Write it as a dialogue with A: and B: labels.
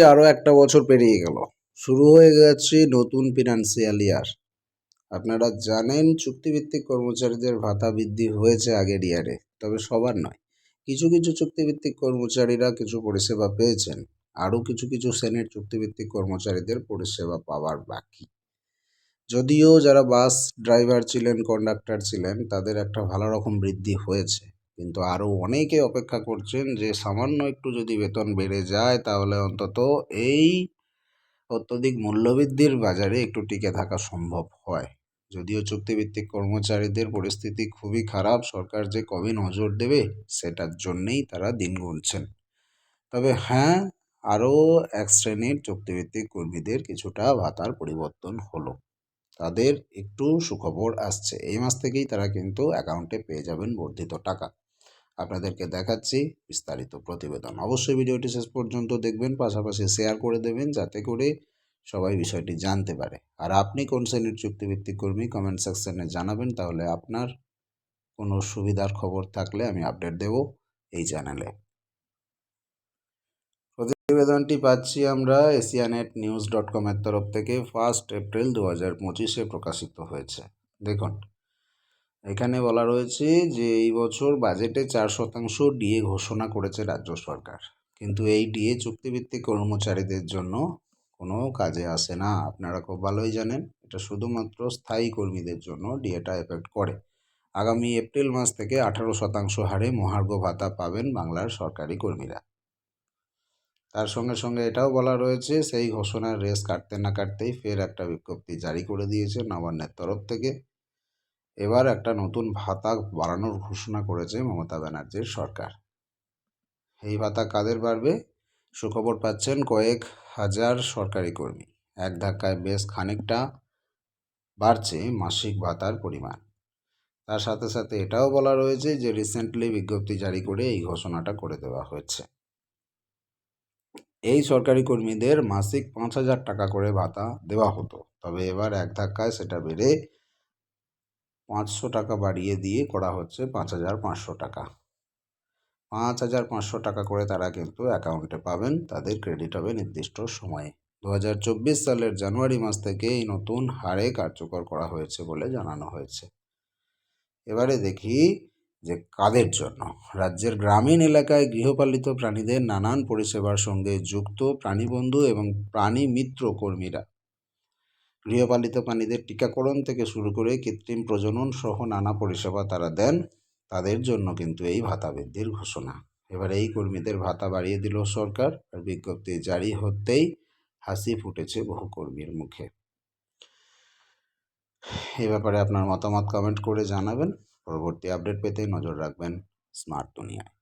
A: আরও একটা বছর পেরিয়ে গেল। শুরু হয়ে গেছে নতুন ফিনান্সিয়াল ইয়ার আপনারা জানেন চুক্তিভিত্তিক কর্মচারীদের ভাতা বৃদ্ধি হয়েছে আগের ইয়ারে তবে সবার নয়। কিছু কিছু চুক্তিভিত্তিক কর্মচারীরা কিছু পরিষেবা পেয়েছেন আরও কিছু কিছু শ্রেণির চুক্তিভিত্তিক কর্মচারীদের পরিষেবা পাওয়ার বাকি। যদিও যারা বাস ড্রাইভার ছিলেন কন্ডাক্টর ছিলেন, তাদের একটা ভালো রকম বৃদ্ধি হয়েছে। কিন্তু আরও অনেকে অপেক্ষা করছেন যে, সামান্য একটু যদি বেতন বেড়ে যায়, তাহলে অন্তত এই অত্যধিক মূল্যবৃদ্ধির বাজারে একটু টিকে থাকা সম্ভব হয়। যদিও চুক্তিভিত্তিক কর্মচারীদের পরিস্থিতি খুবই খারাপ, সরকার যে কবে নজর দেবে, সেটার জন্যেই তারা দিন গুনছেন। তবে হ্যাঁ আরও এক শ্রেণির চুক্তিভিত্তিক কর্মীদের কিছুটা ভাতার পরিবর্তন হলো। তাদের একটু সুখবর আসছে। এই মাস থেকেই তারা কিন্তু অ্যাকাউন্টে পেয়ে যাবেন বর্ধিত টাকা। আপনাদেরকে দেখাচ্ছি বিস্তারিত প্রতিবেদন। অবশ্যই ভিডিওটি শেষ পর্যন্ত দেখবেন, পাশাপাশি শেয়ার করে দেবেন যাতে করে সবাই বিষয়টি জানতে পারে। আর আপনি কোন শ্রেণির চুক্তিভিত্তিক কর্মী কমেন্ট সেকশনে জানাবেন, তাহলে আপনার কোনো সুবিধার খবর থাকলে আমি আপডেট দেব এই চ্যানেলে প্রতিবেদনটি পাচ্ছি আমরা এশিয়ানেট নিউজ ডট কমের তরফ থেকে ফার্স্ট এপ্রিল দু হাজার পঁচিশে প্রকাশিত হয়েছে। দেখুন এখানে বলা রয়েছে যে এই বছর বাজেটে চার শতাংশ ডিএ ঘোষণা করেছে রাজ্য সরকার। কিন্তু এই ডিএ চুক্তিভিত্তিক কর্মচারীদের জন্য কোনো কাজে আসে না। আপনারা খুব ভালোই জানেন, এটা শুধুমাত্র স্থায়ী কর্মীদের জন্য ডিএটা এফেক্ট করে। আগামী এপ্রিল মাস থেকে আঠারো শতাংশ হারে মহার্ঘ ভাতা পাবেন বাংলার সরকারি কর্মীরা। তার সঙ্গে সঙ্গে এটাও বলা রয়েছে, সেই ঘোষণার রেস কাটতে না কাটতেই ফের একটা বিজ্ঞপ্তি জারি করে দিয়েছে নবান্নের তরফ থেকে। এবার একটা নতুন ভাতা বাড়ানোর ঘোষণা করেছে মমতা ব্যানার্জির সরকার। এই ভাতা কাদের বাড়বে? সুখবর পাচ্ছেন কয়েক হাজার সরকারি কর্মী। এক ধাক্কায় বেশ খানিকটা বাড়ছে মাসিক ভাতার পরিমাণ। তার সাথে সাথে এটাও বলা রয়েছে যে রিসেন্টলি বিজ্ঞপ্তি জারি করে এই ঘোষণাটা করে দেওয়া হয়েছে। এই সরকারি কর্মীদের মাসিক পাঁচ হাজার টাকা করে ভাতা দেওয়া হতো। তবে এবার এক ধাক্কায় সেটা বেড়ে পাঁচশো টাকা বাড়িয়ে দিয়ে করা হচ্ছে পাঁচ হাজার পাঁচশো টাকা। পাঁচ হাজার পাঁচশো টাকা করে তারা কিন্তু অ্যাকাউন্টে পাবেন। তাদের ক্রেডিট হবে নির্দিষ্ট সময়ে। দু হাজার চব্বিশ সালের জানুয়ারি মাস থেকে এই নতুন হারে কার্যকর করা হয়েছে বলে জানানো হয়েছে। এবারে দেখি যে কাদের জন্য। রাজ্যের গ্রামীণ এলাকায় গৃহপালিত প্রাণীদের নানান পরিষেবার সঙ্গে যুক্ত প্রাণীবন্ধু এবং প্রাণী মিত্র কর্মীরা গৃহপালিত প্রাণীদের টিকাকরণ থেকে শুরু করে কৃত্রিম প্রজনন সহ নানা পরিষেবা তারা দেন, তাদের জন্য কিন্তু এই ভাতা বৃদ্ধির ঘোষণা। এবার এই কর্মীদের ভাতা বাড়িয়ে দিল সরকার আর বিজ্ঞপ্তি জারি হতেই হাসি ফুটেছে বহু কর্মীর মুখে। এ ব্যাপারে আপনার মতামত কমেন্ট করে জানাবেন। পরবর্তী আপডেট পেতে নজর রাখবেন স্মার্ট দুনিয়ায়